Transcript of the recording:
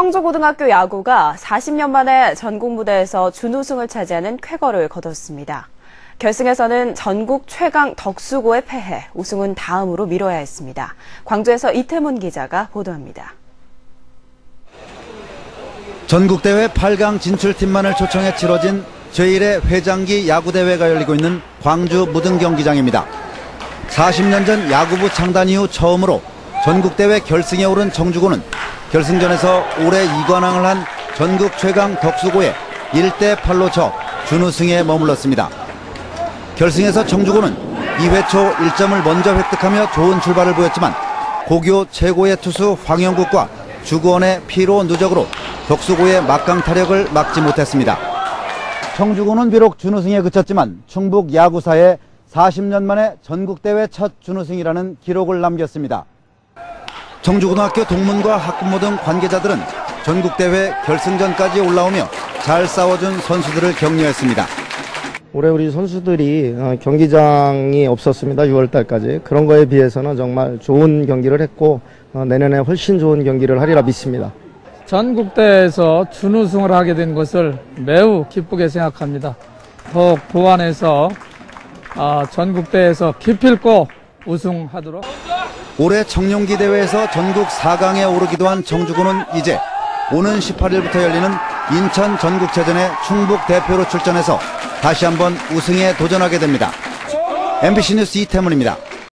청주고등학교 야구가 40년 만에 전국 무대에서 준우승을 차지하는 쾌거를 거뒀습니다. 결승에서는 전국 최강 덕수고에 패해 우승은 다음으로 미뤄야 했습니다. 광주에서 이태문 기자가 보도합니다. 전국대회 8강 진출팀만을 초청해 치러진 제1회 회장기 야구대회가 열리고 있는 광주 무등경기장입니다. 40년 전 야구부 창단 이후 처음으로 전국대회 결승에 오른 청주고는 결승전에서 올해 2관왕을 한 전국 최강 덕수고에 1대 8로 져 준우승에 머물렀습니다. 결승에서 청주고는 2회 초 1점을 먼저 획득하며 좋은 출발을 보였지만 고교 최고의 투수 황영국과 주구원의 피로 누적으로 덕수고의 막강 타력을 막지 못했습니다. 청주고는 비록 준우승에 그쳤지만 충북 야구사에 40년 만에 전국대회 첫 준우승이라는 기록을 남겼습니다. 청주고등학교 동문과 학부모 등 관계자들은 전국대회 결승전까지 올라오며 잘 싸워준 선수들을 격려했습니다. 올해 우리 선수들이 어, 경기장이 없었습니다. 6월 달까지. 그런 거에 비해서는 정말 좋은 경기를 했고 어, 내년에 훨씬 좋은 경기를 하리라 믿습니다. 전국대회에서 준우승을 하게 된 것을 매우 기쁘게 생각합니다. 더욱 보완해서 아, 전국대회에서 기필코 우승하도록 올해 청룡기 대회에서 전국 4강에 오르기도 한 청주고는 이제 오는 18일부터 열리는 인천 전국체전에 충북 대표로 출전해서 다시 한번 우승에 도전하게 됩니다. MBC 뉴스 이태문입니다.